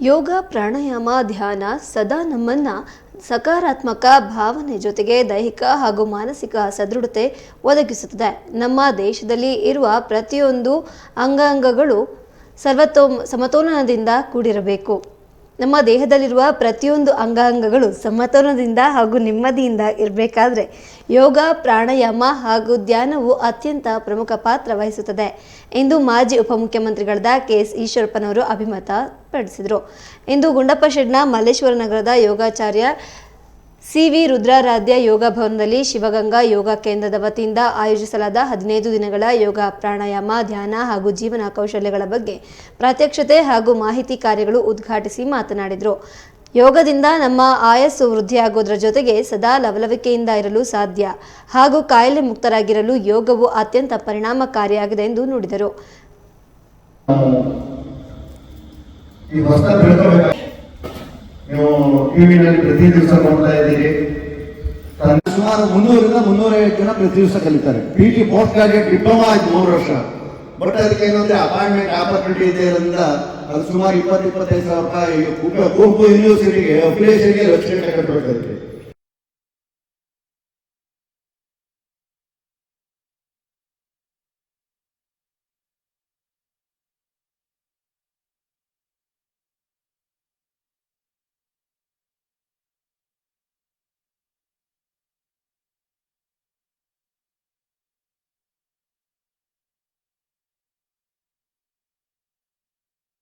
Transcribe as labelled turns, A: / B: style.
A: ಯೋಗ, ಪ್ರಾಣಾಯಾಮ, ಧ್ಯಾನ ಸದಾ ನಮ್ಮನ್ನ ಸಕಾರಾತ್ಮಕ ಭಾವನೆ ಜೊತೆಗೆ ದೈಹಿಕ ಹಾಗೂ ಮಾನಸಿಕ ಸದೃಢತೆ ಒದಗಿಸುತ್ತದೆ. ನಮ್ಮ ದೇಶದಲ್ಲಿ ಇರುವ ಪ್ರತಿಯೊಂದು ಅಂಗಾಂಗಗಳು ಸರ್ವತೋ ಸಮತೋಲನದಿಂದ ಕೂಡಿರಬೇಕು. ನಮ್ಮ ದೇಹದಲ್ಲಿರುವ ಪ್ರತಿಯೊಂದು ಅಂಗಾಂಗಗಳು ಸಮತೋಲನದಿಂದ ಹಾಗೂ ನೆಮ್ಮದಿಯಿಂದ ಇರಬೇಕಾದ್ರೆ ಯೋಗ, ಪ್ರಾಣಾಯಾಮ ಹಾಗೂ ಧ್ಯಾನವು ಅತ್ಯಂತ ಪ್ರಮುಖ ಪಾತ್ರ ವಹಿಸುತ್ತದೆ ಎಂದು ಮಾಜಿ ಉಪಮುಖ್ಯಮಂತ್ರಿಗಳಾದ ಕೆ ಎಸ್ ಈಶ್ವರಪ್ಪನವರು ಅಭಿಮತ ಪಡಿಸಿದರು. ಇಂದು ಗುಂಡಪ್ಪ ಶೆಡ್ನ ಮಲ್ಲೇಶ್ವರ ನಗರದ ಯೋಗಾಚಾರ್ಯ ಸಿ ವಿ ರುದ್ರಾರಾಧ್ಯ ಯೋಗ ಭವನದಲ್ಲಿ ಶಿವಗಂಗಾ ಯೋಗ ಕೇಂದ್ರದ ವತಿಯಿಂದ ಆಯೋಜಿಸಲಾದ ಹದಿನೈದು ದಿನಗಳ ಯೋಗ ಪ್ರಾಣಾಯಾಮ, ಧ್ಯಾನ ಹಾಗೂ ಜೀವನ ಕೌಶಲ್ಯಗಳ ಬಗ್ಗೆ ಪ್ರಾತ್ಯಕ್ಷತೆ ಹಾಗೂ ಮಾಹಿತಿ ಕಾರ್ಯಗಳು ಉದ್ಘಾಟಿಸಿ ಮಾತನಾಡಿದರು. ಯೋಗದಿಂದ ನಮ್ಮ ಆಯಸ್ಸು ವೃದ್ಧಿಯಾಗೋದ್ರ ಜೊತೆಗೆ ಸದಾ ಲವಲವಿಕೆಯಿಂದ ಇರಲು ಸಾಧ್ಯ ಹಾಗೂ ಕಾಯಿಲೆ ಮುಕ್ತರಾಗಿರಲು ಯೋಗವು ಅತ್ಯಂತ ಪರಿಣಾಮಕಾರಿಯಾಗಿದೆ ಎಂದು ನುಡಿದರು.
B: ಟಿವಿನಲ್ಲಿ ಪ್ರತಿ ದಿವಸ ನೋಡ್ತಾ ಇದ್ದೀರಿ.
C: ಸುಮಾರು ಮುನ್ನೂರಿಂದ ಮುನ್ನೂರೈವತ್ತು ಜನ ಪ್ರತಿ ದಿವಸ ಕಲಿತಾರೆ. P T post graduate diploma ಆಯ್ತು ಮೂರು ವರ್ಷ. ಬಟ್ ಅದಕ್ಕೆ ಏನಂದ್ರೆ ಅಪಾಯಿಂಟ್ಮೆಂಟ್ ಆಪರ್ಚುನಿಟಿ ಇದೆ ಇರೋದ್ರಿಂದ ಅದು ಸುಮಾರು ಇಪ್ಪತ್ತು ಇಪ್ಪತ್ತೈದು ಸಾವಿರ ರೂಪಾಯಿ ಕುವೆಂಪು ಯೂನಿವರ್ಸಿಟಿಗೆ ಅಫಿಲಿಯೇಷನ್ಗೆ ಲಕ್ಷ ಕಟ್ಟಬೇಕಾಗುತ್ತೆ